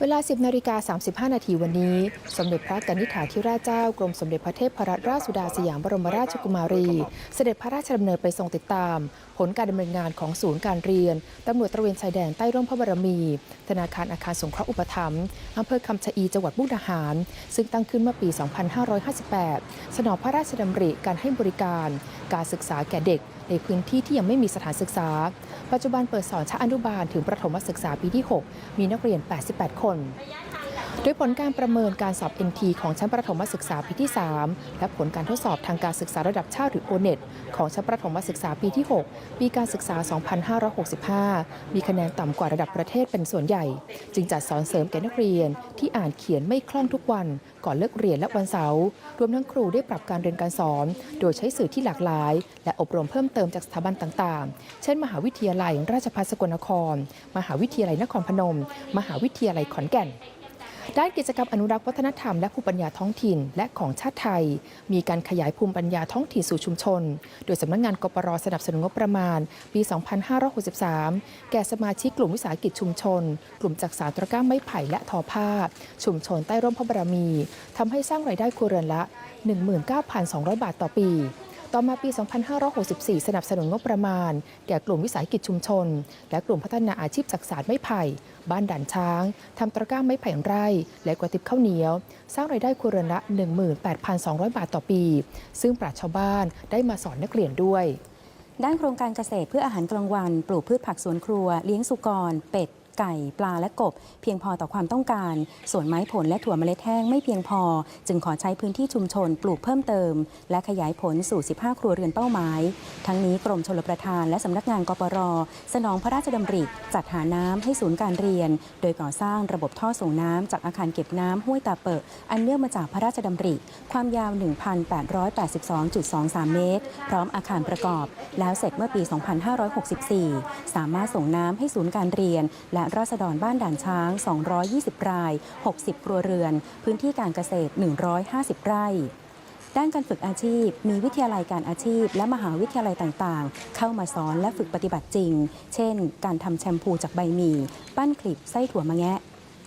เวลา 10นาฬิกา35 นาทีวันนี้ สมเด็จพระกนิษฐาธิราชเจ้ากรมสมเด็จพระเทพรัตนราชสุดาสยามบรมราชกุมารี เสด็จพระราชดำเนินไปทรงติดตาม ผลการดำเนินงานของศูนย์การเรียนตำรวจตระเวนชายแดนใต้ร่มพระบารมี ธนาคารอาคารสงเคราะห์อุปถัมภ์อำเภอคำชะอีจังหวัดมุกดาหาร ซึ่งตั้งขึ้นเมื่อปี 2558 สนองพระราชดำริการให้บริการ การศึกษาแก่เด็ก ในพื้นที่ที่ยังไม่มีสถานศึกษา ปัจจุบันเปิดสอนชั้นอนุบาลถึงประถมศึกษาปีที่ 6 มีนักเรียน 88 คน โดยผลการประเมินการสอบ NT ของชั้นประถมศึกษาปีที่ 3 และผลการทดสอบทางการศึกษาระดับชาติหรือ O-NET ของชั้นประถมศึกษาปีที่ 6 ปีการศึกษา 2565 มีคะแนนต่ำกว่าระดับประเทศเป็นส่วนใหญ่ จึงจัดสอนเสริมแก่นักเรียนที่อ่านเขียนไม่คล่องทุกวัน ก่อนเลิกเรียนและวันเสาร์รวมทั้งครูได้ปรับการเรียนการสอน โดยใช้สื่อที่หลากหลาย และอบรมเพิ่มเติมจากสถาบันต่างๆ เช่น มหาวิทยาลัยราชภัฏสกลนคร มหาวิทยาลัยนครพนม มหาวิทยาลัยขอนแก่น ด้านกิจกรรมอนุรักษ์วัฒนธรรมและภูมิปัญญาท้องถิ่น และของชาติไทย มีการขยายภูมิปัญญาท้องถิ่นสู่ชุมชน โดยสำนักงานกปรสนับสนุนงบประมาณ ปี 2563 แก่สมาชิกกลุ่มวิสาหกิจชุมชน กลุ่มจักสานตะก้าไม้ไผ่และทอผ้า ชุมชนใต้ร่มพระบารมีทำให้สร้างรายได้ครัวเรือนละ 19,200 บาทต่อปี ต่อมาปี 2564 สนับสนุนงบประมาณ แก่กลุ่มวิสาหกิจชุมชน และกลุ่มพัฒนาอาชีพจักสานไม้ไผ่ บ้านด่านช้าง ทำตะกร้าไม้ไผ่ไร่ และกระติบข้าวเหนียว สร้างรายได้ครัวเรือนละ 18,200 บาทต่อปี ซึ่งปราชชาวบ้านได้มาสอนนักเรียนด้วยด้านโครงการเกษตรเพื่ออาหารกลางวัน ปลูกพืชผักสวนครัว เลี้ยงสุกร เป็ด ไก่ปลาและกบ เพียงพอต่อความต้องการ ส่วนไม้ผลและถั่วเมล็ดแห้งไม่เพียงพอ จึงขอใช้พื้นที่ชุมชนปลูกเพิ่มเติม และขยายผลสู่ 15 ครัวเรือนเป้าหมาย ทั้งนี้กรมชลประทานและสำนักงานกปร สนองพระราชดำริ จัดหาน้ำให้ศูนย์การเรียน โดยก่อสร้างระบบท่อส่งน้ำจากอาคารเก็บน้ำห้วยตาเปิดอันเนื่องมาจากพระราชดำริ ความยาว 1,882.23 เมตร พร้อมอาคารประกอบ แล้วเสร็จเมื่อปี 2564 สามารถส่งน้ำให้ศูนย์การเรียน และราษฎรบ้านด่านช้าง 220 ราย 60 ครัวเรือน พื้นที่การเกษตร 150 ไร่ ด้านการฝึกอาชีพ มีวิทยาลัยการอาชีพ และมหาวิทยาลัยต่างๆ เข้ามาสอนและฝึกปฏิบัติจริง เช่น การทำแชมพูจากใบหมี่ ปั้นคลิปไส้ถั่วมะแงะ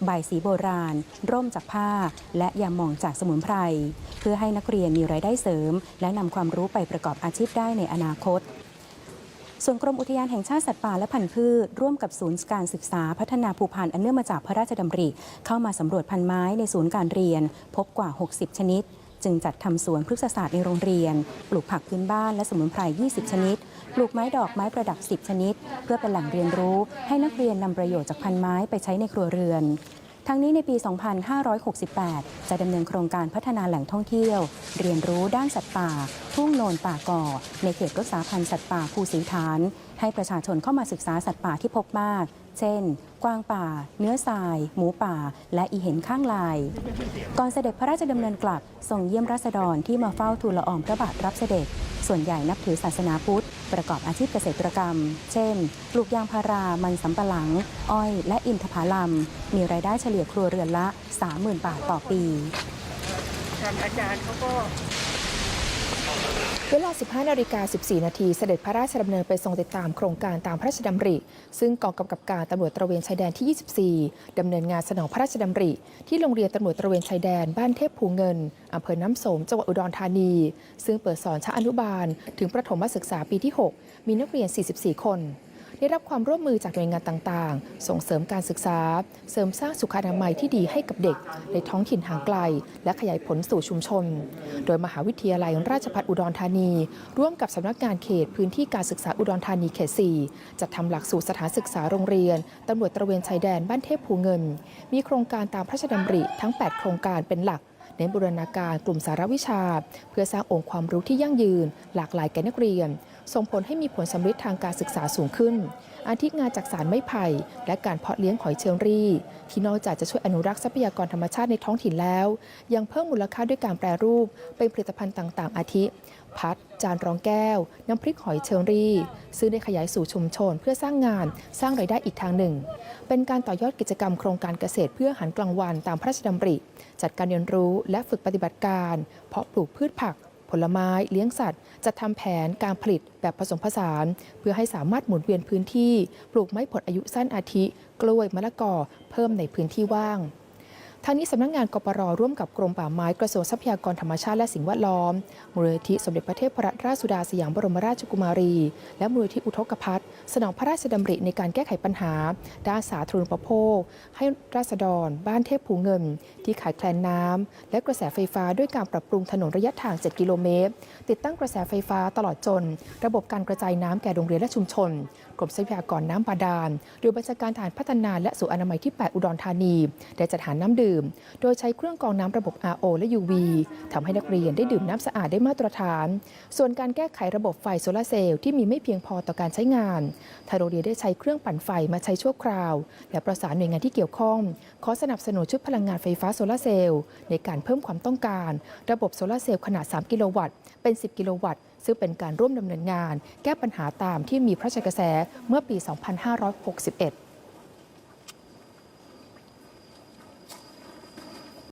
ใบสีโบราณ ร่มจากผ้า และยาหมองจากสมุนไพร เพื่อให้นักเรียนมีรายได้เสริม และนำความรู้ไปประกอบอาชีพได้ในอนาคต ส่วนกรมอุทยานแห่งชาติสัตว์ป่าและพันธุ์พืช ร่วมกับศูนย์การศึกษาพัฒนาภูพันธ์อันเนื่องมาจากพระราชดำริ เข้ามาสำรวจพันไม้ในศูนย์การเรียน พบกว่า 60 ชนิด จึงจัดทำสวนพฤกษศาสตร์ในโรงเรียน ปลูกผักพื้นบ้านและสมุนไพร 20 ชนิด ปลูกไม้ดอกไม้ประดับ 10 ชนิด เพื่อเป็นแหล่งเรียนรู้ ให้นักเรียนนำประโยชน์จากพันไม้ไปใช้ในครัวเรือน ทั้งนี้ในปี 2568 จะดำเนินโครงการพัฒนาแหล่งท่องเที่ยว เรียนรู้ด้านสัตว์ป่า ทุ่งโนนป่าก่อ ในเขตรักษาพันธุ์สัตว์ป่าภูสีฐาน ให้ประชาชนเข้ามาศึกษาสัตว์ป่าที่พบมาก เช่น กวางป่า เนื้อทราย หมูป่า และอีเห็นข้างลาย ก่อนเสด็จพระราชดำเนินกลับทรงเยี่ยมราษฎรที่มาเฝ้าทูลละอองพระบาทรับเสด็จ ส่วนใหญ่นับถือศาสนาพุทธ ประกอบอาชีพเกษตรกรรม เช่น ปลูกยางพารา มันสำปะหลัง อ้อย และอินทผลัม มีรายได้เฉลี่ยครัวเรือนละ 30,000 บาทต่อปี ทางอาจารย์เขาก็ เวลา 15 นาฬิกา 14 นาที เสด็จพระราชดำเนินไปทรงติดตามโครงการตามพระราชดำริ ซึ่งกองกำกับการตำรวจตระเวนชายแดนที่ 24 ดำเนินงานสนองพระราชดำริ ที่โรงเรียนตำรวจตระเวนชายแดนบ้านเทพภูเงินอำเภอน้ำสมจังหวัดอุดรธานี ซึ่งเปิดสอนชั้นอนุบาล ถึงประถมศึกษาปีที่ 6 มีนักเรียน 44 คน ได้รับความร่วมมือจากหน่วยงานต่างๆ ส่งเสริมการศึกษา เสริมสร้างสุขอนามัยที่ดีให้กับเด็ก ในท้องถิ่นห่างไกล และขยายผลสู่ชุมชน โดยมหาวิทยาลัยราชภัฏอุดรธานี ร่วมกับสำนักงานเขตพื้นที่การศึกษาอุดรธานีเขต 4 จัดทำหลักสูตรสถานศึกษาโรงเรียนตำรวจตระเวนชายแดนบ้านเทพภูเงิน มีโครงการตามพระราชดำริทั้ง 8 โครงการเป็นหลักเน้นบูรณาการกลุ่มสารวิชา เพื่อสร้างองค์ความรู้ที่ยั่งยืน หลากหลายแก่นักเรียนส่งผลให้มีผลสำเร็จทางการศึกษาสูงขึ้น อาทิงานจากสารไม้ไผ่ และการเพาะเลี้ยงหอยเชอรี่ ที่นอกจากจะช่วยอนุรักษ์ทรัพยากรธรรมชาติในท้องถิ่นแล้ว ยังเพิ่มมูลค่าด้วยการแปรรูป เป็นผลิตภัณฑ์ต่างๆ อาทิ พัด จานรองแก้ว น้ำพริกหอยเชอรี่ ซึ่งได้ขยายสู่ชุมชนเพื่อสร้างงานสร้างรายได้อีกทางหนึ่ง เป็นการต่อยอดกิจกรรมโครงการเกษตรเพื่อหารกลางวันตามพระราชดำริ จัดการเรียนรู้และฝึกปฏิบัติการ เพาะปลูกพืชผัก ผลไม้เลี้ยงสัตว์จะทำแผนการผลิตแบบผสมผสาน เพื่อให้สามารถหมุนเวียนพื้นที่ ปลูกไม้ผลอายุสั้นอาทิ กล้วยมะละกอ เพิ่มในพื้นที่ว่าง ทางนี้สำนักงานกปรร่วมกับกรมป่าไม้กระทรวงทรัพยากรธรรมชาติและสิ่งแวดล้อมมูลนิธิสมเด็จพระเทพรัตนราชสุดาสยามบรมราชกุมารี และมูลนิธิอุทกภัทสนองพระราชดำริในการแก้ไขปัญหา ด้านสาธารณูปโภค ให้ราษฎร บ้านเทพภูเงิน ที่ขาดแคลนน้ำและกระแสไฟฟ้าด้วยการปรับปรุงถนนระยะทาง 7 กิโลเมตร ติดตั้งกระแสไฟฟ้าตลอดจน ระบบการกระจายน้ำแก่โรงเรียนและชุมชน กรมทรัพยากรน้ำบาดาล หรือบัญชาการฐานพัฒนาและสู่อนามัยที่ 8 อุดรธานี ได้จัดหาน้ำดื่ม โดยใช้เครื่องกรองน้ำระบบ RO และ UV ทำให้นักเรียนได้ดื่มน้ำสะอาดได้มาตรฐาน ส่วนการแก้ไขระบบไฟโซลาเซลล์ที่มีไม่เพียงพอต่อการใช้งานทางโรงเรียนได้ใช้เครื่องปั่นไฟมาใช้ชั่วคราว และประสานหน่วยงานที่เกี่ยวข้อง ขอสนับสนุนชุดพลังงานไฟฟ้าโซลาเซลล์ในการเพิ่มความต้องการ ระบบโซลาเซลล์ขนาด 3 กิโลวัตต์เป็น 10 กิโลวัตต์ ซึ่งเป็นการร่วมดำเนินงาน แก้ปัญหาตามที่มีพระราชกระแสเมื่อปี 2561